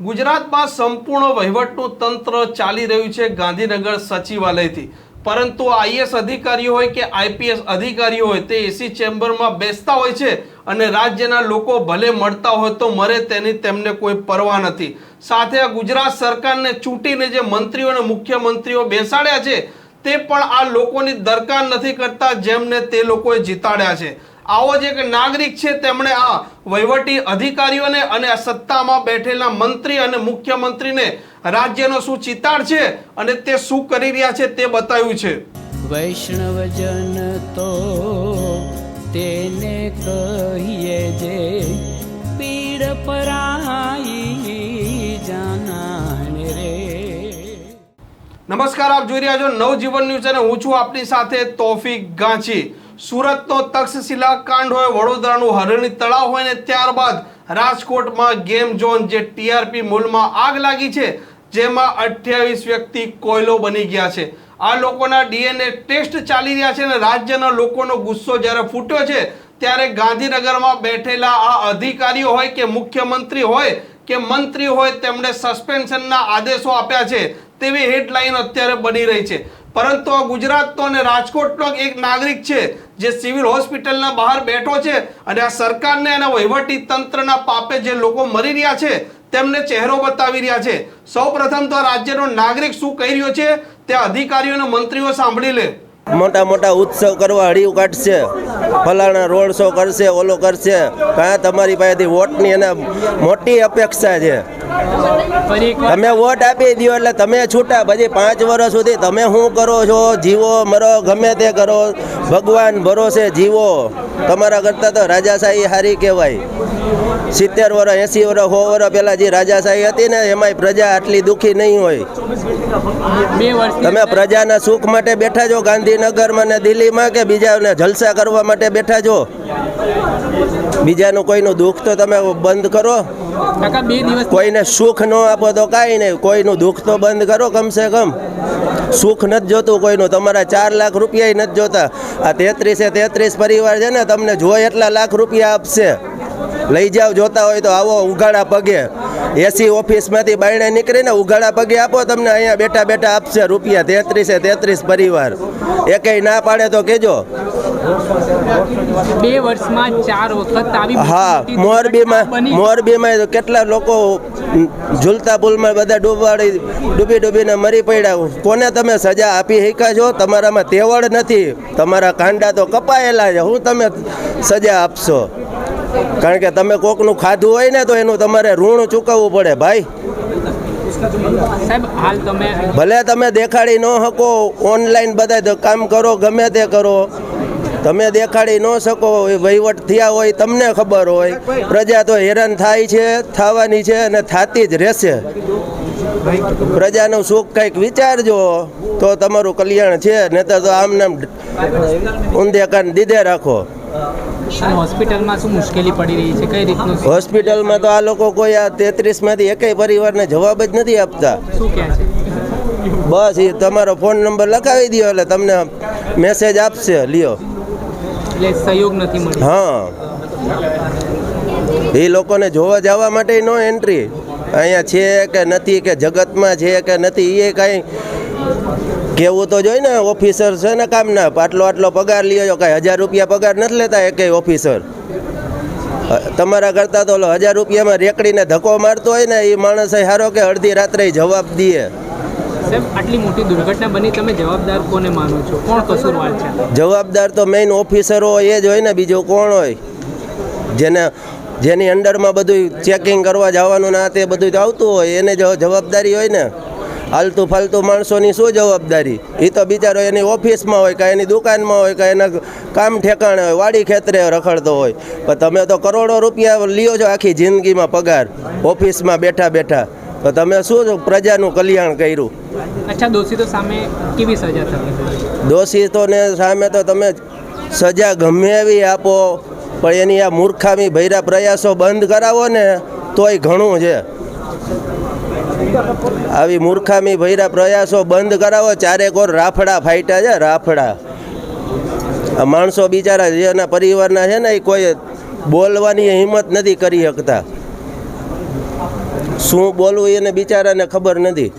ગુજરાતમાં સંપૂર્ણ વહીવટનું તંત્ર ચાલી રહ્યું છે ગાંધીનગર સચિવાલયથી. પરંતુ આઈએસ અધિકારીઓ હોય કે આઈપીએસ અધિકારીઓ હોય, તે એસી ચેમ્બરમાં બેસતા હોય છે અને રાજ્યના લોકો ભલે મળતા હોય તો મરે તેની તેમને કોઈ પરવા નથી. સાથે આ ગુજરાત સરકારને ચૂંટીને જે મંત્રીઓ અને મુખ્યમંત્રીઓ બેસાડ્યા છે, તે પણ આ લોકોની દરકાર નથી કરતા જેમને તે લોકોએ જીતાડ્યા છે. આવો જ એક નાગરિક છે તેમણે આ વહીવટી અધિકારીઓને અને આ સત્તામાં બેઠેલા મંત્રી અને મુખ્યમંત્રીને રાજ્યનો શું ચિતાર છે અને તે શું કરી રહ્યા છે તે બતાવ્યું છે. વૈષ્ણવજન તો તેને કહીએ જે પીડ પરાઈ જાનાને રે. નમસ્કાર આપ જોઈ રહ્યા છો નવજીવન ન્યૂઝ અને હું છું આપની સાથે તોફિક ગાંચી. સુરતનો તક્ષશિલા કાંડ હોય, વડોદરાનું હરણી તળાવ હોય ને ત્યારબાદ રાજકોટમાં ગેમ ઝોન જે ટીઆરપી મોલમાં આગ લાગી છે, જેમાં અઠ્યાવીસ વ્યક્તિ કોયલો બની ગયા છે. આ લોકોના ડીએનએ ટેસ્ટ ચાલી રહ્યા છે અને રાજ્યના લોકોનો ગુસ્સો જ્યારે ફૂટ્યો છે, ત્યારે ગાંધીનગરમાં બેઠેલા આ અધિકારીઓ હોય કે મુખ્યમંત્રી હોય કે મંત્રી હોય તેમણે સસ્પેન્શનના આદેશો આપ્યા છે, તેવી હેડલાઇન અત્યારે બની રહી છે. પરંતુ આ ગુજરાતનો અને રાજકોટનો એક નાગરિક છે, જે સિવિલ હોસ્પિટલના બહાર બેઠો છે અને આ સરકારને અને વહીવટી તંત્રના પાપે જે લોકો મરી રહ્યા છે, તેમને ચહેરો બતાવી રહ્યા છે. સૌ પ્રથમ તો રાજ્યનો નાગરિક શું કહી રહ્યો છે, તે અધિકારીઓ અને મંત્રીઓ સાંભળી લે. મોટા મોટા ઉત્સવ કરવા હળીઓ કાઢશે, ફલાણા રોડ શો કરશે, ઓલો કરશે, કાં તમારી પાસેથી વોટની એને મોટી અપેક્ષા છે. તમે વોટ આપી દો એટલે તમે છૂટા. પછી પાંચ વર્ષ સુધી તમે શું કરો છો? જીવો મરો ગમે તે કરો. ભગવાન ભરોસે જીવો. તમારા કરતાં તો રાજાશાહી હારી કહેવાય. સિત્તેર વર્ષ એંસી વર્ષ સો વર્ષ પહેલાં જે રાજાશાહી હતી ને એમાંય પ્રજા આટલી દુઃખી નહીં હોય. તમે પ્રજાના સુખ માટે બેઠા છો ગાંધીનગરમાં ને દિલ્હીમાં કે બીજાને જલસા કરવા માટે બેઠા છો? બીજાનું કોઈનું દુઃખ તો તમે બંધ કરો. કોઈને સુખ ન આપો તો કાંઈ નહીં. કોઈનું દુઃખ તો બંધ કરો કમસે કમ. સુખ નથી જોતું કોઈનું. તમારા ચાર લાખ રૂપિયા નથી જોતા. આ તેત્રીસે તેત્રીસ પરિવાર છે ને તમને જોય એટલા લાખ રૂપિયા આપશે. લઈ જાઓ જોતા હોય તો આવો ઉઘાડા પગે. એસી ઓફિસમાંથી બાયણે નીકળીને ઉઘાડા પગે આપો તમને અહીંયા બેઠા બેઠા આપશે રૂપિયા. તેત્રીસે તેત્રીસ પરિવાર. એકેય ના પાડે તો કેજો. બે વર્ષમાં ચાર વખત આવી હા મોરબીમાં. મોરબીમાં કેટલા લોકો ઝૂલતા પુલમાં બધા ડૂબાડી ડૂબી ડૂબીને મરી પડ્યા. કોને તમે સજા આપી શક્યા છો? તમારામાં તેવડ નથી. તમારા કાંડા તો કપાયેલા છે. હું તમે સજા આપશો? કારણ કે તમે કોકનું ખાધું હોય ને તો એનું તમારે ઋણ ચૂકવવું પડે ભાઈ. ભલે તમે દેખાડી ન શકો ઓનલાઈન બધા કામ કરો ગમે તે કરો. તમે દેખાડી ન શકો એ વહીવટ થયા હોય તમને ખબર હોય. પ્રજા તો હેરાન થાય છે થવાની છે અને થાતી જ રહેશે. પ્રજાનું સુખ કંઈક વિચારજો તો તમારું કલ્યાણ છે નહીં તો આમ નામ ઊંધે કાન દીધે રાખો. હોસ્પિટલમાં શું મુશ્કેલી પડી રહી છે? કઈ રીતનું હોસ્પિટલમાં તો આ લોકો કોઈ આ તેત્રીસમાંથી એકેય પરિવારને જવાબ જ નથી આપતા. કહે છે? બસ એ તમારો ફોન નંબર લખાવી દો એટલે તમને મેસેજ આપશે લ્યો. એટલે સહયોગ નથી મળ્યો. હા. એ લોકોને જોવા જવા માટે નો એન્ટ્રી અહીંયા છે કે નથી કે જગતમાં છે કે નથી, એ કાંઈ કેવું તો જોઈ ને ઓફિસર છે ને કામના, આટલો આટલો પગાર લ્યો કાંઈ હજાર રૂપિયા પગાર નથી લેતા એકેય ઓફિસર તમારા કરતાં તો હજાર રૂપિયામાં રેકડીને ધક્કો મારતો હોય ને, એ માણસ સારો કે અડધી રાત્રે જવાબ દે. સાહેબ, આટલી મોટી દુર્ઘટના બની, તમે જવાબદાર કોને માનો છો? કોણ કસૂરવાર છે? જવાબદાર તો મેઇન ઓફિસરો એ જ હોય ને, બીજું કોણ હોય? જેને, જેની અંડરમાં બધું ચેકિંગ કરવા જવાનું ના તે બધું આવતું હોય, એને જો જવાબદારી હોય ને. હાલતું ફાલતું માણસોની શું જવાબદારી? એ તો બિચારો એની ઓફિસમાં હોય કાં એની દુકાનમાં હોય કાં એના કામ ઠેકાણે હોય, વાડી ખેતરે રખડતો હોય. પણ તમે તો કરોડો રૂપિયા લ્યો છો આખી જિંદગીમાં પગાર, ઓફિસમાં બેઠા બેઠા. તો તમે શું પ્રજાનું કલ્યાણ કર્યું. અચ્છા દોષિતો સામે કેવી સજા થવી ને સામે તો તમે સજા ગમે એવી આપો પણ એની આ મૂર્ખામી ભૈરા પ્રયાસો બંધ કરાવો ને તોય ઘણું છે. આવી મૂર્ખામી ભૈરા પ્રયાસો બંધ કરાવો ચારેક ઓર રાફડા ફાઇટા છે રાફડા. આ માણસો બિચારા જેના પરિવારના છે ને એ કોઈ બોલવાની હિંમત નથી કરી શકતા. શું બોલવું એને બિચારાને ખબર નથી.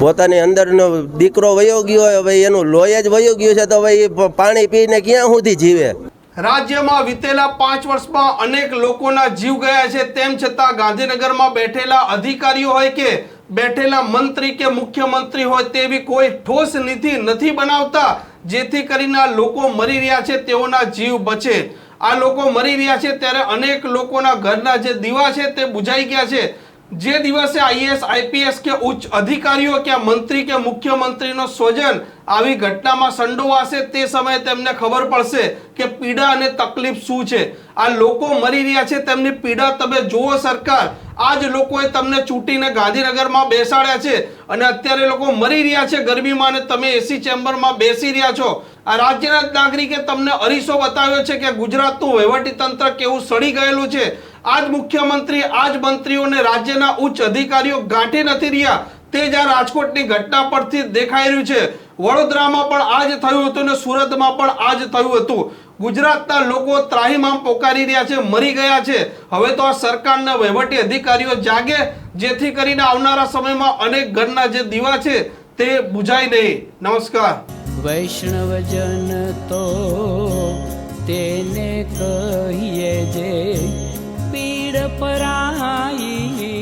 પોતાની અંદરનો દીકરો વયો ગયો હોય, હવે એનું લોહી જ વયો ગયું છે, તો હવે એ પાણી પીને ક્યાં સુધી જીવે? રાજ્યમાં વિતેલા પાંચ વર્ષમાં અનેક લોકોના જીવ ગયા છે, તેમ છતાં ગાંધીનગરમાં બેઠેલા અધિકારીઓ હોય કે બેઠેલા મંત્રી કે મુખ્યમંત્રી હોય, તેવી કોઈ ઠોસ નીતિ નથી બનાવતા, જેથી કરીને લોકો મરી રહ્યા છે, તેઓના જીવ બચે. આ લોકો મરી રહ્યા છે, ત્યારે અનેક લોકોના ઘરના જે દીવા છે તે બુઝાઈ ગયા છે. જે દિવસે આઈએએસ, આઈપીએસ કે ઉચ્ચ અધિકારીઓ કે મંત્રી કે મુખ્યમંત્રીનો સ્વજન આવી ઘટનામાં સંડોવાશે તે સમયે તેમને ખબર પડશે કે પીડા અને તકલીફ શું છે. આ લોકો મરી રહ્યા છે, તેમની પીડા તમે જુઓ સરકાર. આ જ લોકોએ તમને ચૂંટીને ગાંધીનગરમાં બેસાડ્યા છે અને અત્યારે લોકો મરી રહ્યા છે ગરમીમાં અને તમે એસી ચેમ્બરમાં બેસી રહ્યા છો. આ રાજ્યના નાગરિકે તમને અરીસો બતાવ્યો છે કે ગુજરાતનું વહીવટી તંત્ર કેવું સડી ગયેલું છે. આજ મુખ્યમંત્રી, આજ મંત્રીઓને રાજ્યના ઉચ્ચ અધિકારીઓ ગાંઠી નથી રહ્યા. તે જ આ રાજકોટની ઘટના પરથી દેખાઈ રહ્યું છે. વડોદરામાં પણ આજ થયું હતું ને સુરતમાં પણ આ જ થયું હતું. ગુજરાતના લોકો ત્રાહીમામ પોકારી રહ્યા છે, મરી ગયા છે. હવે તો આ સરકારના વહીવટી અધિકારીઓ જાગે, જેથી કરીને આવનારા સમયમાં અનેક ઘરના જે દીવા છે તે બુઝાય નહીં. નમસ્કાર. વૈષ્ણવજન તો તેને કહીએ જે પરાઈ